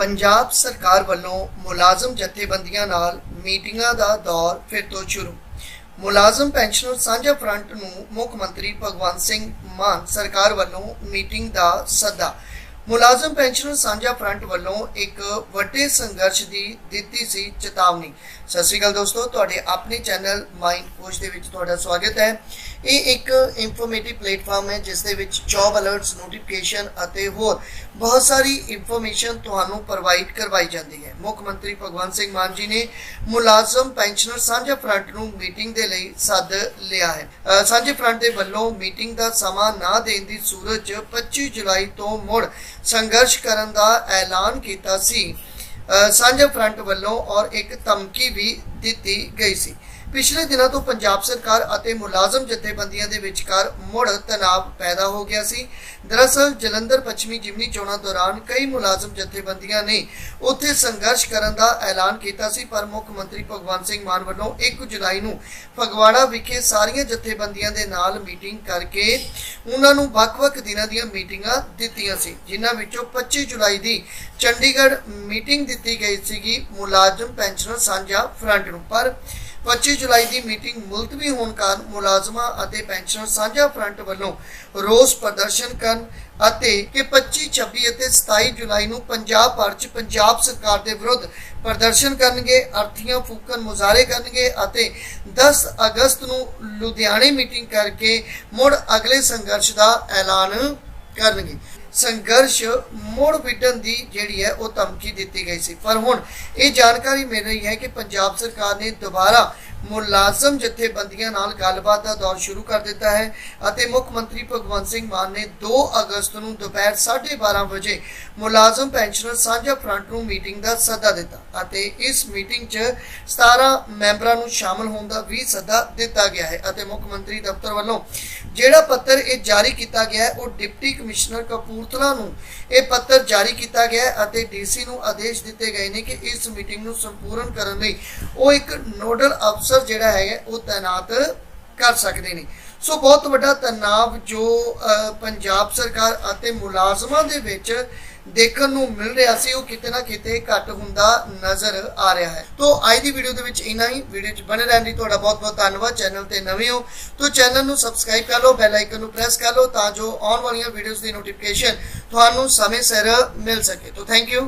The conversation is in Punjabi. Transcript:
ਪੰਜਾਬ ਸਰਕਾਰ ਵੱਲੋਂ ਮੁਲਾਜ਼ਮ ਜਥੇਬੰਦੀਆਂ ਨਾਲ ਮੀਟਿੰਗਾਂ ਦਾ ਦੌਰ ਫਿਰ ਤੋਂ ਸ਼ੁਰੂ। ਮੁਲਾਜ਼ਮ ਪੈਨਸ਼ਨਰ ਸਾਂਝਾ ਫਰੰਟ ਨੂੰ ਮੁੱਖ ਮੰਤਰੀ ਭਗਵੰਤ ਸਿੰਘ ਮਾਨ ਸਰਕਾਰ ਵੱਲੋਂ ਮੀਟਿੰਗ ਦਾ ਸੱਦਾ ਮੁਲਾਜ਼ਮ ਪੈਨਸ਼ਨਰ ਸਾਂਝਾ ਫਰੰਟ ਵੱਲੋਂ ਇੱਕ ਵੱਡੇ ਸੰਘਰਸ਼ ਦੀ ਦਿੱਤੀ ਸੀ ਚੇਤਾਵਨੀ। ਸਤਿ ਸ਼੍ਰੀ ਅਕਾਲ ਦੋਸਤੋ, ਤੁਹਾਡੇ ਆਪਣੇ ਚੈਨਲ ਮਾਈਂਡ ਕੋਚ ਦੇ ਵਿੱਚ ਤੁਹਾਡਾ ਸਵਾਗਤ ਹੈ। ਇਹ ਇੱਕ ਇਨਫੋਰਮੇਟਿਵ ਪਲੇਟਫਾਰਮ ਹੈ, ਜਿਸ ਦੇ ਵਿੱਚ ਜੌਬ ਅਲਰਟਸ ਨੋਟੀਫਿਕੇਸ਼ਨ ਅਤੇ ਹੋਰ ਬਹੁਤ ਸਾਰੀ ਇਨਫੋਰਮੇਸ਼ਨ ਤੁਹਾਨੂੰ ਪ੍ਰੋਵਾਈਡ ਕਰਵਾਈ ਜਾਂਦੀ ਹੈ। ਮੁੱਖ ਮੰਤਰੀ ਭਗਵੰਤ ਸਿੰਘ ਮਾਨ ਜੀ ਨੇ ਮੁਲਾਜ਼ਮ ਪੈਨਸ਼ਨਰ ਸਾਂਝਾ ਫਰੰਟ ਨੂੰ ਮੀਟਿੰਗ ਦੇ ਲਈ ਸੱਦ ਲਿਆ ਹੈ। ਸਾਂਝੇ ਫਰੰਟ ਦੇ ਵੱਲੋਂ ਮੀਟਿੰਗ ਦਾ ਸਮਾਂ ਨਾ ਦੇਣ ਦੀ ਸੂਰਤ 'ਚ 25 ਜੁਲਾਈ ਤੋਂ ਮੁੜ ਸੰਘਰਸ਼ ਕਰਨ ਦਾ ਐਲਾਨ ਕੀਤਾ ਸੀ। ਸਾਂਝਾ ਫਰੰਟ ਵੱਲੋਂ ਔਰ ਇੱਕ ਧਮਕੀ ਵੀ ਦਿੱਤੀ ਗਈ ਸੀ। ਪਿਛਲੇ ਦਿਨਾਂ ਤੋਂ ਪੰਜਾਬ ਸਰਕਾਰ ਅਤੇ ਮੁਲਾਜ਼ਮ ਜਥੇਬੰਦੀਆਂ ਦੇ ਵਿਚਕਾਰ ਮੁੜ ਤਣਾਅ ਪੈਦਾ ਹੋ ਗਿਆ ਸੀ। ਦਰਅਸਲ, ਜਲੰਧਰ ਪੱਛਮੀ ਜਿਮਨੀ ਚੋਣਾਂ ਦੌਰਾਨ ਕਈ ਮੁਲਾਜ਼ਮ ਜਥੇਬੰਦੀਆਂ ਨੇ ਉੱਥੇ ਸੰਘਰਸ਼ ਕਰਨ ਦਾ ਐਲਾਨ ਕੀਤਾ ਸੀ, ਪਰ ਮੁੱਖ ਮੰਤਰੀ ਭਗਵੰਤ ਸਿੰਘ ਮਾਨ ਵੱਲੋਂ 1 ਜੁਲਾਈ ਨੂੰ ਫਗਵਾੜਾ ਵਿਖੇ ਸਾਰੀਆਂ ਜਥੇਬੰਦੀਆਂ ਦੇ ਨਾਲ ਮੀਟਿੰਗ ਕਰਕੇ ਉਹਨਾਂ ਨੂੰ ਵੱਖ-ਵੱਖ ਦਿਨਾਂ ਦੀਆਂ ਮੀਟਿੰਗਾਂ ਦਿੱਤੀਆਂ ਸੀ, ਜਿਨ੍ਹਾਂ ਵਿੱਚੋਂ 25 ਜੁਲਾਈ ਦੀ ਚੰਡੀਗੜ੍ਹ ਮੀਟਿੰਗ ਦਿੱਤੀ ਗਈ ਸੀਗੀ ਮੁਲਾਜ਼ਮ ਪੈਨਸ਼ਨਰ ਸਾਂਝਾ ਫਰੰਟ ਨੂੰ। ਪਰ 25 ਜੁਲਾਈ ਦੀ ਮੀਟਿੰਗ ਮੁਲਤਵੀ ਹੋਣ ਕਾਰਨ ਮੁਲਾਜ਼ਮਾਂ ਅਤੇ ਪੈਨਸ਼ਨਰ ਸਾਂਝਾ ਫਰੰਟ ਵੱਲੋਂ ਰੋਸ ਪ੍ਰਦਰਸ਼ਨ ਕਰਨ ਅਤੇ ਕਿ 25 26 ਅਤੇ 27 ਜੁਲਾਈ ਨੂੰ ਪੰਜਾਬ ਭਰ 'ਚ ਪੰਜਾਬ ਸਰਕਾਰ ਦੇ ਵਿਰੁੱਧ ਪ੍ਰਦਰਸ਼ਨ ਕਰਨਗੇ, ਅਰਥੀਆਂ ਫੂਕਣ ਮੁਜ਼ਾਹਰੇ ਕਰਨਗੇ ਅਤੇ 10 ਅਗਸਤ ਨੂੰ ਲੁਧਿਆਣੇ ਮੀਟਿੰਗ ਕਰਕੇ ਮੁੜ ਅਗਲੇ ਸੰਘਰਸ਼ ਦਾ ਐਲਾਨ ਕਰਨਗੇ। ਸੰਘਰਸ਼ ਮੋੜ ਵਿੱਢਣ ਦੀ ਜਿਹੜੀ ਹੈ ਉਹ ਧਮਕੀ ਦਿੱਤੀ ਗਈ ਸੀ। ਪਰ ਹੁਣ ਇਹ ਜਾਣਕਾਰੀ ਮਿਲ ਰਹੀ ਹੈ ਕਿ ਪੰਜਾਬ ਸਰਕਾਰ ਨੇ ਦੁਬਾਰਾ ਮੁਲਾਜ਼ਮ ਜਥੇਬੰਦੀਆਂ ਨਾਲ ਗੱਲਬਾਤ ਦਾ ਦੌਰ ਸ਼ੁਰੂ ਕਰ ਦਿੱਤਾ ਹੈ ਅਤੇ ਮੁੱਖ ਮੰਤਰੀ ਭਗਵੰਤ ਸਿੰਘ ਮਾਨ ਨੇ 2 ਅਗਸਤ ਨੂੰ ਦੁਪਹਿਰ 12:30 ਵਜੇ ਮੁਲਾਜ਼ਮ ਪੈਨਸ਼ਨਰ ਸਾਂਝਾ ਫਰੰਟ ਨੂੰ ਮੀਟਿੰਗ ਦਾ ਸੱਦਾ ਦਿੱਤਾ ਅਤੇ ਇਸ ਮੀਟਿੰਗ 'ਚ 17 ਮੈਂਬਰਾਂ ਨੂੰ ਸ਼ਾਮਲ ਹੋਣ ਦਾ ਵੀ ਸੱਦਾ ਦਿੱਤਾ ਗਿਆ ਹੈ ਅਤੇ ਮੁੱਖ ਮੰਤਰੀ ਦਫ਼ਤਰ ਵੱਲੋਂ ਜਿਹੜਾ ਪੱਤਰ ਇਹ ਜਾਰੀ ਕੀਤਾ ਗਿਆ ਹੈ, ਉਹ ਡਿਪਟੀ ਕਮਿਸ਼ਨਰ ਕਪੂਰਥਲਾ ਨੂੰ ਇਹ ਪੱਤਰ ਜਾਰੀ ਕੀਤਾ ਗਿਆ ਹੈ ਅਤੇ ਡੀਸੀ ਨੂੰ ਆਦੇਸ਼ ਦਿੱਤੇ ਗਏ ਨੇ ਕਿ ਇਸ ਮੀਟਿੰਗ ਨੂੰ ਸੰਪੂਰਨ ਕਰਨ ਲਈ ਉਹ ਇੱਕ ਨੋਡਲ ਅਫਸਰ ਜਿਹੜਾ ਹੈਗਾ, ਉਹ ਤਾਇਨਾਤ ਕਰ ਸਕਦੇ ਨੇ। ਸੋ ਬਹੁਤ ਵੱਡਾ ਤਣਾਅ ਜੋ ਪੰਜਾਬ ਸਰਕਾਰ ਅਤੇ ਮੁਲਾਜ਼ਮਾਂ ਦੇ ਵਿੱਚ ਦੇਖਣ ਨੂੰ ਮਿਲ ਰਿਹਾ ਸੀ, ਉਹ ਕਿਤੇ ਨਾ ਕਿਤੇ ਘੱਟ ਹੁੰਦਾ ਨਜ਼ਰ ਆ ਰਿਹਾ ਹੈ। ਤੋਂ ਅੱਜ ਦੀ ਵੀਡੀਓ ਦੇ ਵਿੱਚ ਇੰਨਾ ਹੀ। ਵੀਡੀਓ 'ਚ ਬਣੇ ਰਹਿਣ ਲਈ ਤੁਹਾਡਾ ਬਹੁਤ ਬਹੁਤ ਧੰਨਵਾਦ। ਚੈਨਲ ਤੇ ਨਵੇਂ ਹੋ ਤਾਂ ਚੈਨਲ ਨੂੰ ਸਬਸਕ੍ਰਾਈਬ ਕਰ ਲਓ ਬੈਲ ਆਈਕਨ ਨੂੰ ਪ੍ਰੈਸ ਕਰ ਲਓ ਤਾਂ ਜੋ ਆਉਣ ਵਾਲੀਆਂ ਵੀਡੀਓਜ਼ ਦੀ ਨੋਟੀਫਿਕੇਸ਼ਨ ਤੁਹਾਨੂੰ ਸਮੇਂ ਸਿਰ ਮਿਲ ਸਕੇ। ਤੋਂ ਥੈਂਕ ਯੂ